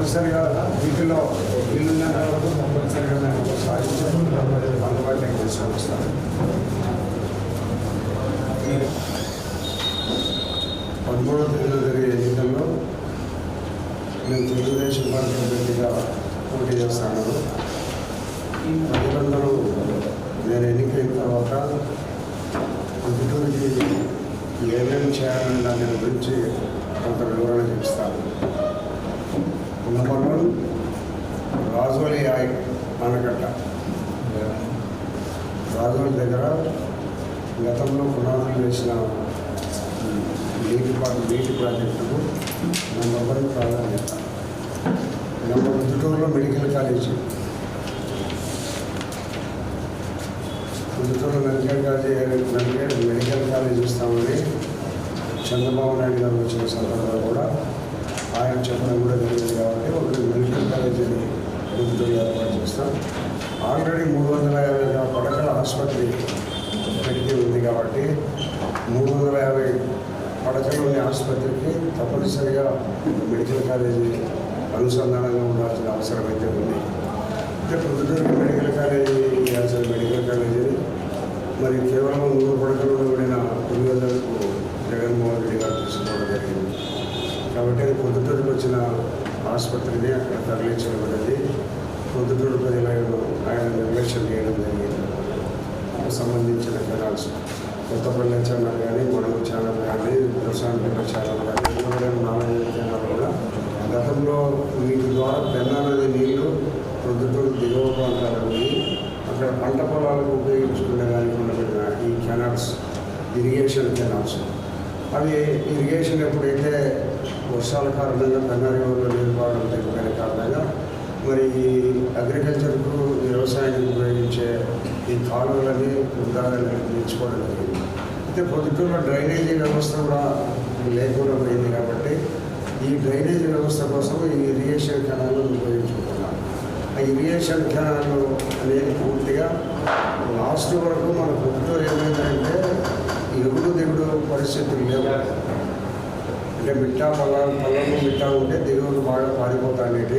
తప్పనిసరిగా వీటిలో ఇల్లున్న వరకు తప్పనిసరిగా మేము సాధించి అందుబాటులోకి తీసుకొస్తాను పదమూడవ తేదీలో జరిగే ఎన్నికల్లో నేను తెలుగుదేశం పార్టీ అభ్యర్థిగా పోటీ చేస్తాను. ప్రజలందరూ నేను ఎన్నికైన తర్వాత పొద్దుటూరికి ఏమేమి చేయాలని దాని గురించి కొంత వివరణ చెప్తాను నెంబర్ వన్ రాజోలి ఆయ ఆనకట్ట రాజోలి దగ్గర గతంలో పునాదులు వేసిన నీటి పా- నీటి ప్రాజెక్టుకు నెంబర్ ప్రాధాన్యత నెంబర్ పుదుటూరులో medical college. పుదుటూరులో medical college medical medical college ఇస్తామని చంద్రబాబు నాయుడు గారు వచ్చిన సందర్భంలో కూడా ఆయన చెప్పడం కూడా జరిగింది కాబట్టి ఒక మెడికల్ కాలేజీని పుదుటూరు ఏర్పాటు చేస్తాం. ఆల్రెడీ మూడు వందల యాభై పడకల ఆసుపత్రి పెట్టి ఉంది కాబట్టి మూడు వందల యాభై పడకలు ఉన్న ఆసుపత్రికి తప్పనిసరిగా మెడికల్ కాలేజీ అనుసంధానంగా ఉండాల్సిన అవసరం అయితే ఉంది. అంటే పొద్దుటూరు మెడికల్ కాలేజీ అసలు మెడికల్ కాలేజీని మరి కేవలం నూరు పడకలు కూడిన వందలకు జగన్మోహన్ రెడ్డి గారు తీసుకోవడం జరిగింది. కాబట్టి అది పొద్దుటూరుకు వచ్చిన ఆసుపత్రిని అక్కడ తరలించబడింది పొద్దుటూరు ప్రజలను ఆయన నిర్లక్ష్యం చేయడం జరిగింది. దానికి సంబంధించిన కెనాల్స్ కొత్తపల్లి ఛానల్ కానీ మడుగు ఛానల్ కానీ ప్రశాంతపేట ఛానల్ కానీ ఇరవై నాలుగు ఛానల్ కూడా గతంలో వీటి ద్వారా పెన్నా నది నీళ్ళు ప్రొద్దుటూరు దిగువ ప్రాంతాలకు అక్కడ పంట పొలాలకు ఉపయోగించుకునే దానికి ఉండబడిన ఈ కెనాల్స్ ఇరిగేషన్ కెనాల్స్ అవి ఇరిగేషన్ ఎప్పుడైతే వర్షాల కారణంగా పెన్నారి ఊళ్ళో నీరు పాడడం తగ్గిపోయిన కారణంగా మరి అగ్రికల్చర్కు వ్యవసాయానికి ఉపయోగించే ఈ కాలువలని ఉదాహరణ నేర్చుకోవడం జరిగింది. అయితే పొద్దుటూరులో డ్రైనేజీ వ్యవస్థ కూడా లేకుండా పోయింది కాబట్టి ఈ డ్రైనేజీ వ్యవస్థ కోసం ఈ ఇరిగేషన్ కెనాలను ఉపయోగించుకుంటున్నాం. ఆ ఇరిగేషన్ కెనాల్ అనేది పూర్తిగా లాస్ట్ వరకు మన ప్రభుత్వం ఏమైందంటే ఎగుడు దిగుడు పరిస్థితులు లేవు. అంటే మిట్టా పల్లాలు పల్లము మిట్టా ఉంటే దేవుడు బాగా పారిపోతానేటి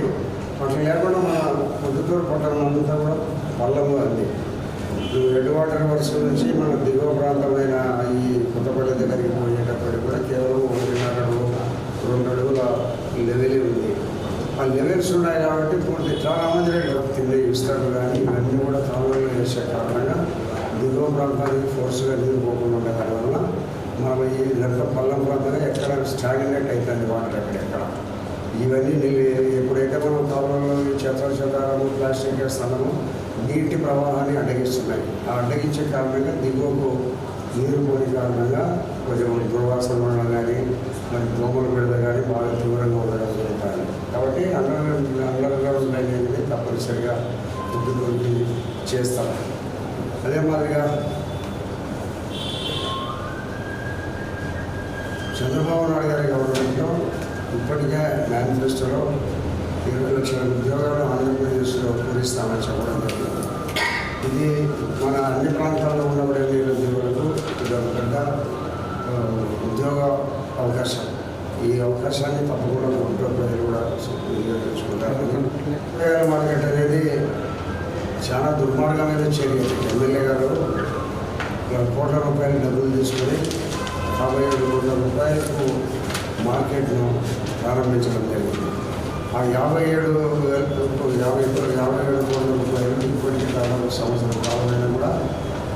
అట్లా లేకుండా మన పొద్దుటూరు పట్టణం అంతా కూడా పల్లము అంది హెడ్ వాటర్ వర్క్స్ నుంచి మన దిగువ ప్రాంతమైన ఈ కొత్తపల్లి దగ్గరికి పోయేటప్పటికి కూడా కేవలం ఒకటిన్నర అడుగు రెండు అడుగుల లెవెల్ ఉంది. ఆ లెవెల్స్ ఉన్నాయి కాబట్టి పూర్తి చాలా మంది కింద ఇస్తారు కానీ ఇవన్నీ కూడా కాలంలో వేసే కారణంగా దిగువ ప్రాంతానికి ఫోర్స్గా నీరు పోకుండా ఉండే దానివల్ల మనం ఈ పల్లం ప్రాంతంగా ఎక్కడ స్టాగ్నెట్ అవుతుంది వాటర్ ఎక్కడెక్కడ ఇవన్నీ నీళ్ళు ఎప్పుడైతే మనం కాలంలో ఈ చెత్త ప్లాస్టిక్ వేస్తున్నామో నీటి ప్రవాహాన్ని అడ్డగిస్తున్నాయి ఆ అడ్డగించే కారణంగా దిగువకు నీరు పోని కారణంగా కొంచెం దుర్వాసన ఉండడం కానీ మరి దోమలు పెడత కానీ బాగా తీవ్రంగా ఉండడం జరుగుతుంది. కాబట్టి అండర్ అండర్గ్రౌండ్ అనేది తప్పనిసరిగా పొద్దుటూరికి చేస్తాం. అదే మాదిరిగా చంద్రబాబు నాయుడు గారి గవర్నమెంట్లో ఇప్పటికే మేనిఫెస్టోలో ఇరవై లక్షల ఉద్యోగాలు ఆంధ్రప్రదేశ్లో పూరిస్తామని చెప్పడం జరిగింది. ఇది మన అన్ని ప్రాంతాల్లో ఉన్నబడే ఉద్యోగులకు ఇది ఒక పెద్ద ఉద్యోగ అవకాశం. ఈ అవకాశాన్ని తప్పకుండా గుంటూరు ప్రజలు కూడా వినియోగించుకుంటారు కూరగాయల మార్కెట్ అనేది చాలా దుర్మార్గమైన చర్య. ఎమ్మెల్యే గారు కోట్ల రూపాయలు డబ్బులు తీసుకొని యాభై ఏడు కోట్ల రూపాయలకు మార్కెట్ను ప్రారంభించడం జరిగింది. ఆ యాభై ఏడు వేల- యాభై యాభై ఏడు కోట్ల రూపాయలు ఇప్పటికీ దాదాపు సంవత్సరం కావాలైనా కూడా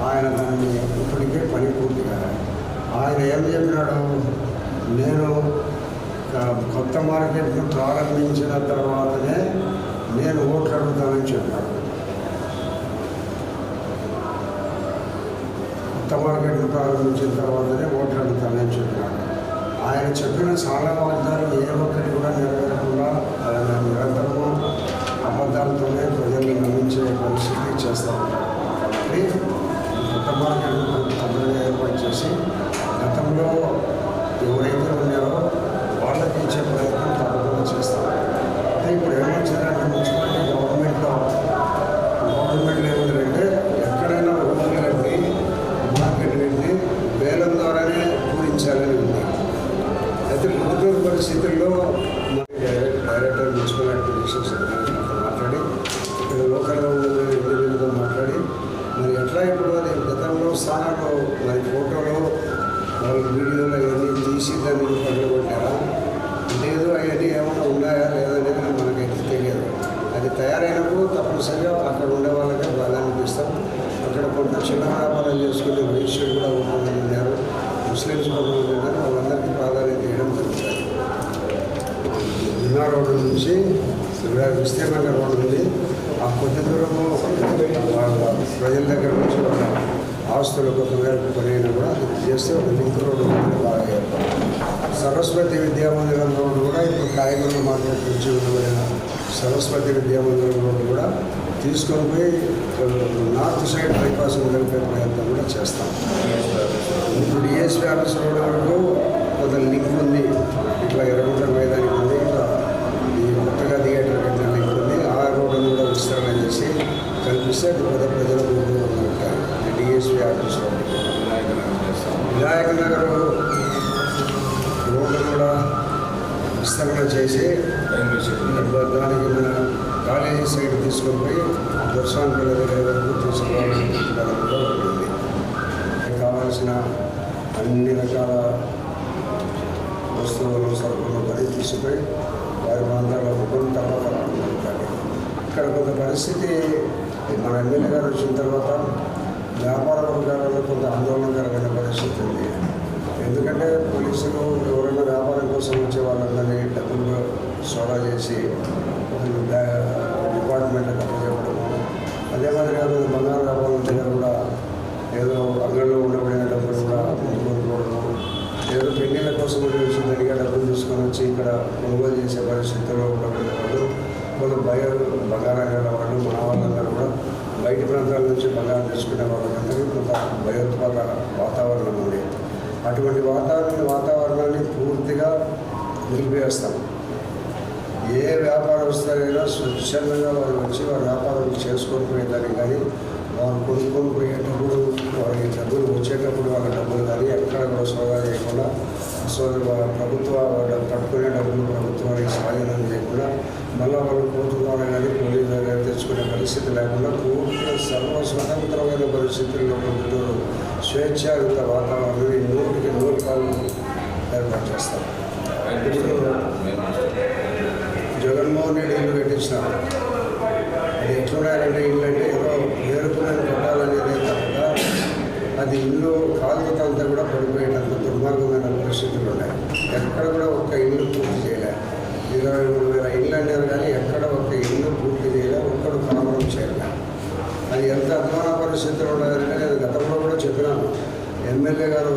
ఆయన దాన్ని ఇప్పటికే పని పూర్తి కాలేదు ఆయన ఏం చెప్పినాడు? నేను కొత్త మార్కెట్ను ప్రారంభించిన తర్వాతనే నేను ఓట్లు అడుగుతానని చెప్పాను కొత్త మార్కెట్ను ప్రారంభించిన తర్వాతనే ఓట్లు అడుగుతానని చెప్పాను ఆయన చెప్పిన చాలా వాగ్దానాలు ఏ ఒక్కటి కూడా నెరవేరకుండా ఆయన నిరంతరము అబద్ధాలతోనే ప్రజల్ని నమ్మించే పరిస్థితి చేస్తా ఉంటారు కాబట్టి ఈ కొత్త మార్కెట్ను తొందరగా ఏర్పాటు చేసి గతంలో ఎవరైతే ఉన్నారో వాళ్ళకి ఇచ్చే ప్రయత్నం తప్పకుండా చేస్తారు అంటే ఇప్పుడు ఏమొచ్చిందంటే మున్సిపాలిటీ గవర్నమెంట్లో గవర్నమెంట్ ఏమిటంటే ఎక్కడైనా ఊళ్ళు కట్టి మార్కెట్ పెట్టి వేలం ద్వారానే పూరించాలని ఉంది అయితే గుంటూరు పరిస్థితుల్లో మరి డైరెక్టర్ మున్సిపల్ తప్పనిసరిగా అక్కడ ఉండే వాళ్ళకే ప్రాధాన్యత ఇస్తాం అక్కడ చేసుకునే చిన్న కూడా కొంతమంది ముస్లిమ్స్ కొంతమంది ఉన్నారు వాళ్ళందరికీ ప్రాధాన్యత ఇవ్వడం జరుగుతుంది. జిల్లా రోడ్డు నుంచి విస్తీర్ణంగా రోడ్డు ఉంది. ఆ కొద్ది దూరము వాళ్ళ ప్రజల దగ్గర నుంచి వాళ్ళ ఆస్తులు కొంత మేరకు కూడా చేస్తే ఒక లింక్ రోడ్డు ఉంటుంది బాగా ఏర్పడు సరస్వతి విద్యామందిరం రోడ్డు కూడా ఇప్పుడు కాయగూరల మార్కెట్ నుంచి ఉండబడిన సరస్వతి విద్యామందిరం రోడ్డు కూడా తీసుకొని పోయి నార్త్ సైడ్ బైపాస్ కలిపే ప్రయత్నం కూడా చేస్తాం. ఇప్పుడు డిఎస్పీ ఆఫీస్ రోడ్ వరకు కొంత లింక్ ఉంది. ఇట్లా ఎర్రగుంట మైదానికి ఉంది. ఇట్లా ఈ కొత్తగా థియేటర్ కట్టిన లింక్ ఉంది. ఆ రోడ్డును కూడా విస్తరణ చేసి కల్పిస్తే పెద్ద ప్రజలకు ఉంటాయి. DSP office road. Vinayaka Nagar road కూడా విస్తరణ చేసి దానికి కాలేజీ సైడ్ తీసుకుని పోయి దర్శనానికి పిల్లల వరకు ఉంటుంది కావాల్సిన అన్ని రకాల వస్తువులు సరుకులు పని తీసుకుపోయి వారి ప్రాంతాల్లో ఒకటి తర్వాత ఇక్కడ కొంత పరిస్థితి మన ఎమ్మెల్యే గారు వచ్చిన తర్వాత వ్యాపార వర్గాలలో కొంత ఆందోళనకరమైన పరిస్థితి ఉంది. ఎందుకంటే పోలీసులు ఎవరైనా వ్యాపారం కోసం వచ్చే వాళ్ళందరినీ డబ్బులు సోడా చేసి డిపార్ట్మెంట్లకు అప్పచెప్పడము అదే మాదిరిగా కొంత బంగారు వ్యాపారం దగ్గర కూడా ఏదో అంగడిలో ఉండబడిన డబ్బులు కూడా కొనుక్కోవడము ఏదో పెళ్ళిళ్ళ కోసం వచ్చి డబ్బులు తీసుకొని వచ్చి ఇక్కడ కొనుగోలు చేసే పరిస్థితుల్లో ఉండబడిన వాళ్ళు కొంత భయ బంగారం గల వాళ్ళు మన వాళ్ళందరూ కూడా బయట ప్రాంతాల నుంచి బంగారం తెచ్చుకునే వాళ్ళందరికీ కొంత భయోత్పాద వాతావరణం ఉంది. అటువంటి వాతావరణ వాతావరణాన్ని పూర్తిగా నిలిపివేస్తాం. ఏ వ్యాపారస్తులైనా స్వచ్ఛందంగా వారు వచ్చి వారి వ్యాపారం చేసుకొని పోయేదానికి కానీ వారు కొనుక్కొని పోయేటప్పుడు వారికి డబ్బులు వచ్చేటప్పుడు వాళ్ళ డబ్బులు కానీ ఎక్కడ కూడా సోదా చేయకుండా సో ప్రభుత్వ పట్టుకునే డబ్బులు ప్రభుత్వానికి స్వాధీనం చేయకుండా మళ్ళీ వాళ్ళు కోర్టు ద్వారా కానీ పోలీసు దగ్గర తెచ్చుకునే పరిస్థితి లేకుండా పూర్తి సర్వ స్వతంత్రమైన పరిస్థితుల్లో ఉంటూ స్వేచ్ఛాయుత వాతావరణాన్ని నూటికి నూరు కాలు ఏర్పాటు చేస్తారు జగన్మోహన్ రెడ్డి అది ఎట్లున్నారంటే ఇల్లు అంటే ఏదో నేర్పులను కట్టాలనేదే తప్ప అది ఇల్లు కాలువత అంతా కూడా పడిపోయేటంత దుర్మార్గమైన పరిస్థితులు ఉన్నాయి. ఎక్కడ కూడా ఒక్క ఇల్లు పూర్తి చేయలే. ఇరవై మూడు వేల ఇల్లు అన్నారు కానీ ఎక్కడ ఒక్క ఇల్లు పూర్తి చేయలే ఒక్కడు కాపురం చేయలే. అది ఎంత అధ్వాన పరిస్థితులు ఉండాలంటే నేను గతంలో కూడా చెప్పినాను. ఎమ్మెల్యే గారు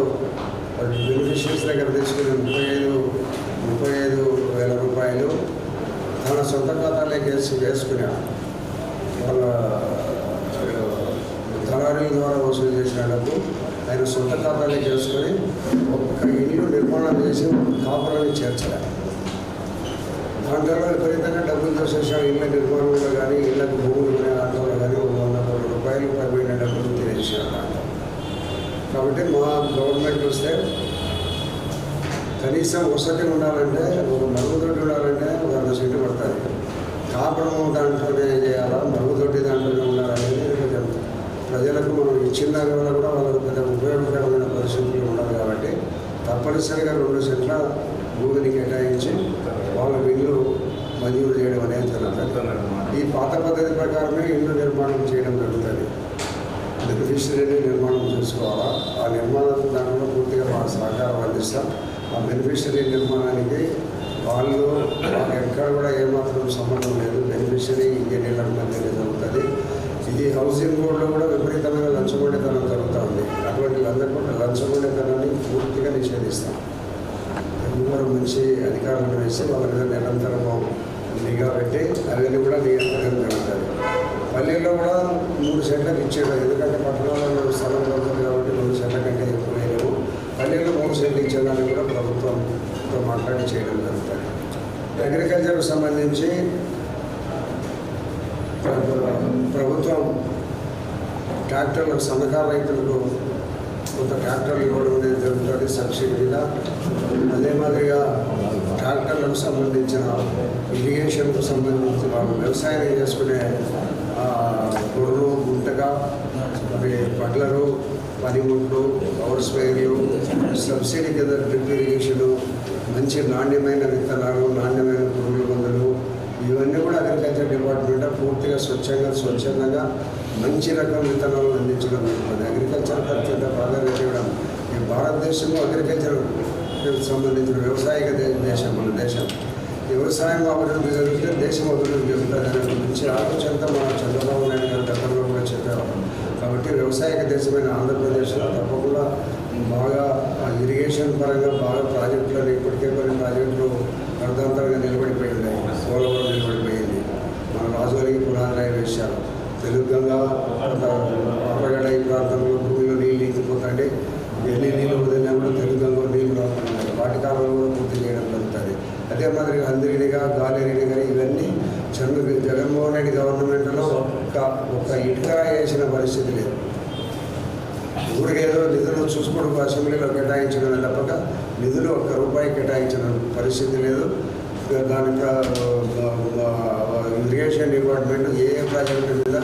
బెనిఫిషియరీస్ దగ్గర తీసుకుని ముప్పై ఐదు ముప్పై ఐదు వేల రూపాయలు మన సొంత ఖాతాలే వేసి వేసుకున్నాడు వాళ్ళ దళారీల ద్వారా వసూలు చేసిన డబ్బు ఆయన సొంత ఖాతాలే చేసుకొని ఒక ఇల్లు నిర్మాణం చేసి కాపురాన్ని దాని దాంట్లో విపరీతంగా డబ్బులు చూసేసాడు ఇళ్ళ నిర్మాణంలో కానీ ఇళ్ళకు భూములు కొనే దాంట్లో కానీ ఒక వంద కోట్ల రూపాయలు పైన డబ్బులు తినేసాడు కాబట్టి మా గవర్నమెంట్ వస్తే కనీసం వసతి ఉండాలంటే ఒక మరుగుదొడ్డి ఉండాలంటే ఒక అర్ధ సెంటు కాపడము దాంట్లోనే చేయాలా? మరుగుదొడ్డి దాంట్లోనే ఉండాలనేది కొంచెం ప్రజలకు మనం ఇచ్చిన దాని వల్ల కూడా వాళ్ళకు పెద్ద ఉపయోగకరమైన పరిస్థితులు ఉండాలి కాబట్టి తప్పనిసరిగా రెండు సెంట్ల భూమిని కేటాయించి వాళ్ళ ఇల్లు మంజూరు చేయడం అనేది జరుగుతుంది. ఈ పాత పద్ధతి ప్రకారమే ఇల్లు నిర్మాణం చేయడం జరుగుతుంది. బెనిఫిషరీని నిర్మాణం చేసుకోవాలా? ఆ నిర్మాణం దాంట్లో పూర్తిగా మా సహకారం అందిస్తాం. ఆ బెనిఫిషరీ నిర్మాణానికి వాళ్ళు ఎక్కడ కూడా ఏమాత్రం సంబంధం లేదు. బెనిఫిషరీ ఇంజనీర్ అనేది జరుగుతుంది. ఇది హౌసింగ్ బోర్డులో కూడా విపరీతమైన లంచగొండితనం జరుగుతుంది. అటువంటి లంచగొండ లంచగొండితనాన్ని పూర్తిగా నిషేధిస్తాం. ఎవరు మంచి అధికారులను వేసి వాళ్ళ మీద నిరంతరము నిఘా పెట్టి అవన్నీ కూడా నియంత్రణ జరుగుతుంది. పల్లెల్లో కూడా మూడు సెంట్లకు ఇచ్చేది ఎందుకంటే పట్టణాలలో స్థలం కాబట్టి మూడు సెంట్ల కంటే ఎక్కువ లేవు పల్లెల్లో మూడు సెంట్లు కూడా ప్రభుత్వంతో మాట్లాడి చేయడం జరుగుతుంది. అగ్రికల్చర్కు సంబంధించి ప్రభుత్వం ట్రాక్టర్లకు సన్నకారు రైతులకు కొంత ట్రాక్టర్లు ఇవ్వడం అనేది జరుగుతుంది సబ్సిడీగా అదే మాదిరిగా ట్రాక్టర్లకు సంబంధించిన ఇరిగేషన్కు సంబంధించిన వాళ్ళు వ్యవసాయం చేసుకునే ఆ, గుంటగా అవి పడ్లరు పనిముట్లు పవర్ స్ప్రేయర్లు సబ్సిడీ కింద డ్రిప్ ఇరిగేషన్ మంచి నాణ్యమైన విత్తనాలు నాణ్యమైన పురుగు మందులు ఇవన్నీ కూడా అగ్రికల్చర్ డిపార్ట్మెంట్ పూర్తిగా స్వచ్ఛంగా స్వచ్ఛందంగా మంచి రకం విత్తనాలను అందించడం జరుగుతుంది. అగ్రికల్చర్ అత్యంత ప్రాధాన్యత ఇవ్వడం ఈ భారతదేశంలో అగ్రికల్చర్ సంబంధించిన వ్యవసాయక దేశం మన దేశం. వ్యవసాయం అభివృద్ధి జరిగితే దేశం అభివృద్ధి చెందుతుంది. అనే మంచి ఆలోచనతో మన చంద్రబాబు నాయుడు గారు గతంలో కూడా చెప్పారు కాబట్టి వ్యవసాయక దేశమైన ఆంధ్రప్రదేశ్లో తప్పకుండా బాగా ఇరిగేషన్ పరంగా బాగా ప్రాజెక్టులను ఇప్పటికే కొన్ని ప్రాజెక్టులు అర్ధాంతరంగా నిలబడిపోయి ఉన్నాయి పోలవరం నిలబడిపోయింది. మన రాజుగారికి పునాదిరాయి వేశారు. తెలుగు గంగా ఆపగడ ఈ ప్రాంతంలో భూమిలో నీళ్ళు ఇంకిపోతాండి ఎన్ని నీళ్ళు వదిలినా కూడా తెలుగు గంగలో నీళ్ళు రాకుండా వాటి కాలంలో కూడా పూర్తి చేయడం జరుగుతుంది. అదే మాదిరిగా హందిరిడిగా గాలిరినిగా ఇవన్నీ చంద్ర జగన్మోహన్ రెడ్డి గవర్నమెంట్లో ఒక్క ఒక్క ఇటుక వేసిన పరిస్థితి లేదు. ఊరికేదో నిధులు చూసుకోవడం అసెంబ్లీలో కేటాయించడం తప్పక. నిధులు ఒక్క రూపాయి కేటాయించిన పరిస్థితి లేదు. దాని ఇరిగేషన్ డిపార్ట్మెంట్ ఏ ఏ ప్రాజెక్టు మీద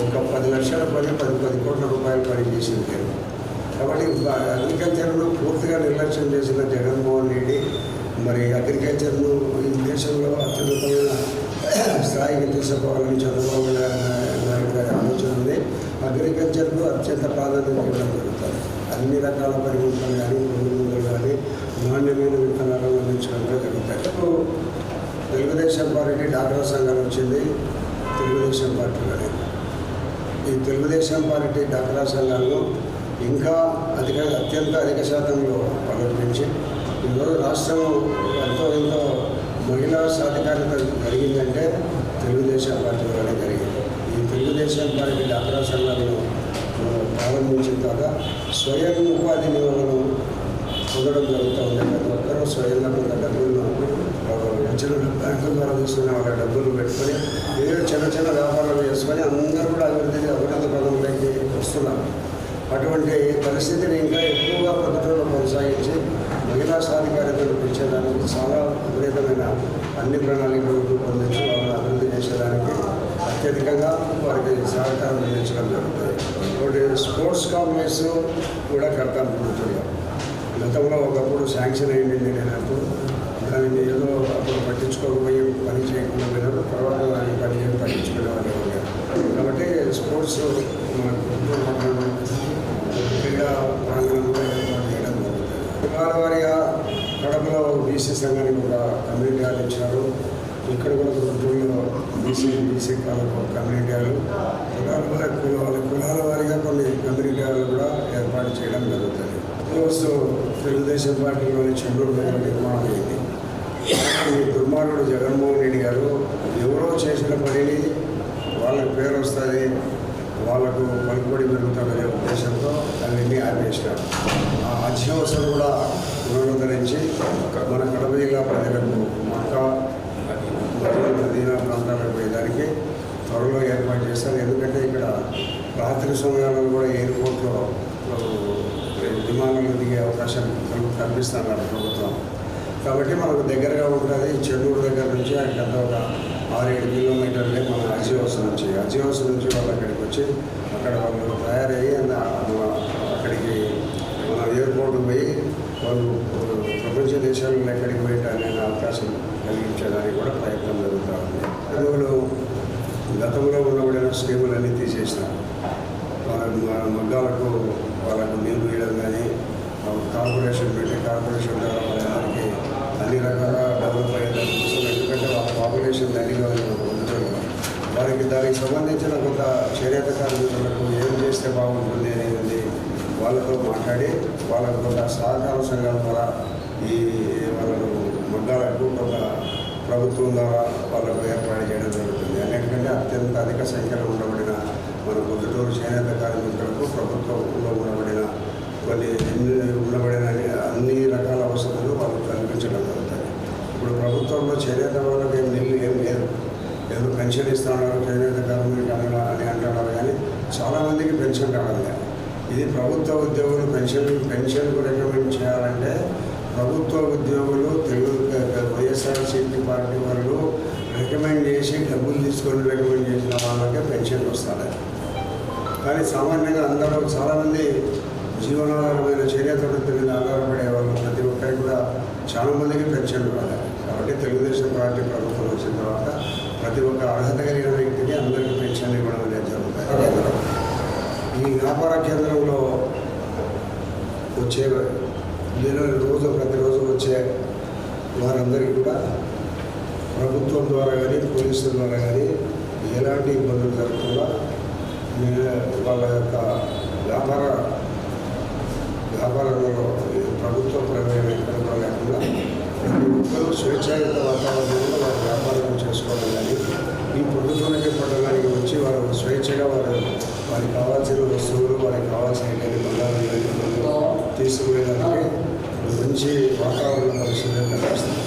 ఒక పది లక్షల పని పది పది కోట్ల రూపాయలు పని చేసింది లేదు. కాబట్టి అగ్రికల్చర్ను పూర్తిగా నిర్లక్ష్యం చేసిన జగన్మోహన్ రెడ్డి మరి అగ్రికల్చర్ను ఈ దేశంలో అత్యున్నతమైన స్థాయికి తీసుకోవాలని చంద్రబాబు నాయుడు గారి ఆలోచన ఉంది అగ్రికల్చర్కు అత్యంత ప్రాధాన్యత ఇవ్వడం జరుగుతుంది అన్ని రకాల పరిమితులు కానీ మందులు కానీ నాణ్యమైన విత్తనాలను అందించడం జరుగుతాయి ఇప్పుడు తెలుగుదేశం పార్టీ డాక్టర్ సంఘాలు వచ్చింది తెలుగుదేశం పార్టీలోనే ఈ తెలుగుదేశం పార్టీ డాక్రా సంఘాలను ఇంకా అధిక అత్యంత అధిక శాతంలో పాల్గొనించి ఈరోజు రాష్ట్రం ఎంతో ఎంతో మహిళా సాధికారత జరిగిందంటే తెలుగుదేశం పార్టీ వల్లనే జరిగింది. ఈ తెలుగుదేశం పార్టీ డాక్రా సంఘాలను ప్రారంభించిన తర్వాత స్వయం ఉపాధి నియమను పొందడం జరుగుతూ ఉంది ప్రతి ఒక్కరూ స్వయంగా కొంత డబ్బులను వచ్చిన బ్యాంకుల ద్వారా తీసుకున్న వాళ్ళ డబ్బులు పెట్టుకొని ఏదో చిన్న చిన్న వ్యాపారాలు చేసుకొని అందరూ కూడా అభివృద్ధి అభివృద్ధి పదంలోకి వస్తున్నారు. అటువంటి పరిస్థితిని ఇంకా ఎక్కువగా ప్రభుత్వంలో కొనసాగించి మహిళా సాధికారితను పెంచేదానికి చాలా విపరీతమైన అన్ని ప్రణాళికలు రూపొందించి వాళ్ళని అభివృద్ధి చేసేదానికి అత్యధికంగా వారికి సహకారం అందించడం జరుగుతుంది. ఒకటి స్పోర్ట్స్ కాంప్లెక్స్ కూడా కడతాం ప్రభుత్వంలో. గతంలో ఒకప్పుడు శాంక్షన్ అయింది నేనప్పుడు దానిని ఏదో అప్పుడు పట్టించుకోకపోయి పని చేయకుండా పోయినారు. తర్వాత దాన్ని పని చేసి పట్టించుకునే వాళ్ళు కాబట్టి స్పోర్ట్స్ మన గుంటూరు క్రీడా వారిగా కడపలో బీసీ సంఘానికి ఒక కమ్యూనిటీ హాల్ ఇచ్చారు. ఇక్కడ కూడా గుంటూరులో బీసీ బీసీ కాలకు కమ్యూనిటీ హాల్ కులాల వారి కులాల కులాల కొన్ని కమ్యూనిటీ హాల్ కూడా ఏర్పాటు చేయడం జరుగుతుంది. ఈరోజు తెలుగుదేశం పార్టీలోని చెండూరు దగ్గర నిర్మాణం అయింది. దుర్మార్గుడు జగన్మోహన్ రెడ్డి గారు ఎవరో చేసిన పనిని వాళ్ళకి పేరు వస్తుంది వాళ్ళకు పలుకుబడి పెరుగుతుందనే ఉద్దేశంతో అవన్నీ ఆపేసినారు. ఆ కూడా పునరుద్ధరించి మన కడప జిల్లా ప్రజలకు మక్క నదీనా ప్రాంతాలకు పోయేదానికి త్వరలో ఏర్పాటు చేస్తారు ఎందుకంటే ఇక్కడ రాత్రి సమయాల్లో కూడా ఎయిర్పోర్ట్లో విమానాలు దిగే అవకాశం కల్పి- కల్పిస్తున్నారు ప్రభుత్వం. కాబట్టి మనకు దగ్గరగా ఉంటుంది. చెన్నూరు దగ్గర నుంచి అక్కడ ఒక ఆరు ఏడు కిలోమీటర్లే మన అజియోస్ నుంచి. అజియోస్ నుంచి వాళ్ళు అక్కడికి వచ్చి అక్కడ వాళ్ళు తయారయ్యి అన్న- ఎయిర్పోర్ట్ పోయి వాళ్ళు ప్రపంచ దేశాలను ఎక్కడికి పోయటానికి అనే అవకాశం కలిగించడానికి కూడా ప్రయత్నం జరుగుతూ ఉంది. చదువులు గతంలో ఉండబడిన స్కీములన్నీ తీసేసినారు. వాళ్ళకు మ- మగ్గాలకు వాళ్ళకు నీళ్ళు వేయడం కానీ కార్పొరేషన్ పెట్టి కార్పొరేషన్ ద్వారా వాళ్ళందరికీ అన్ని రకాల డెవలప్ అయ్యేదాని కోసం ఎందుకంటే వాళ్ళ పాపులేషన్ దండిగా ఉంటుంది వారికి దానికి సంబంధించిన కొంత చేనేత కార్మికులకు ఏం చేస్తే బాగుంటుంది అనేది వాళ్ళతో మాట్లాడి వాళ్ళకు కొంత సహకార సంఘాల ద్వారా ఈ వాళ్ళకు మగ్గాలకు కొంత ప్రభుత్వం ద్వారా వాళ్ళకు ఏర్పాటు చేయడం జరుగుతుంది. అన్నిటికంటే అత్యంత అధిక సంఖ్యలో ఉండబడిన మన పొద్దుటూరు చేనేత కార్మికులకు ప్రభుత్వంలో ఉండబడిన కొన్ని ఉండబడిన అన్ని రకాల వసతులు వాళ్ళకు కల్పించడం జరుగుతుంది. ఇప్పుడు ప్రభుత్వంలో చేనేత వాళ్ళకి ఏం నిల్లు ఏం లేదు. ఏదో పెన్షన్ ఇస్తున్నారు చేనేత కార్మికులు అని అంటున్నారు. కానీ చాలామందికి పెన్షన్ రావడం లేదు ఇది ప్రభుత్వ ఉద్యోగులు పెన్షన్ పెన్షన్ రికమెండ్ చేయాలంటే ప్రభుత్వ ఉద్యోగులు తెలుగు వైఎస్ఆర్సీపీ పార్టీ వాళ్ళు రికమెండ్ చేసి డబ్బులు తీసుకొని రికమెండ్ చేసిన వాళ్ళకే పెన్షన్ వస్తాయి కానీ సామాన్యంగా అందరూ చాలామంది జీవనాధారమైన చేనేత వృత్తి మీద ఆధారపడే వాళ్ళు ప్రతి ఒక్కరికి కూడా చాలామందికి పెన్షన్ రాలేదు కాబట్టి తెలుగుదేశం పార్టీ ప్రభుత్వం వచ్చిన తర్వాత ప్రతి ఒక్క అర్హత కలిగిన వ్యక్తికి అందరికీ పెన్షన్ ఇవ్వాలి ఈ వ్యాపార కేంద్రంలో వచ్చే నెల రోజు ప్రతిరోజు వచ్చే వారందరికీ కూడా ప్రభుత్వం ద్వారా కానీ పోలీసుల ద్వారా కానీ ఎలాంటి ఇబ్బందులు జరగకుండా వాళ్ళ యొక్క వ్యాపార వ్యాపారంలో ప్రభుత్వ ప్రమేయం ఎక్కడ లేకుండా ప్రతి ఒక్కరూ స్వేచ్ఛాయుత వాతావరణంలో వారు వ్యాపారం చేసుకోవడం కానీ ఈ ప్రభుత్వానికి పడడానికి వచ్చి వారు స్వేచ్ఛగా వారు వారికి కావాల్సిన వస్తువులు వారికి కావాల్సినటువంటి బంగారం తీసుకునేదానికి మంచి వాతావరణం పరిస్థితులు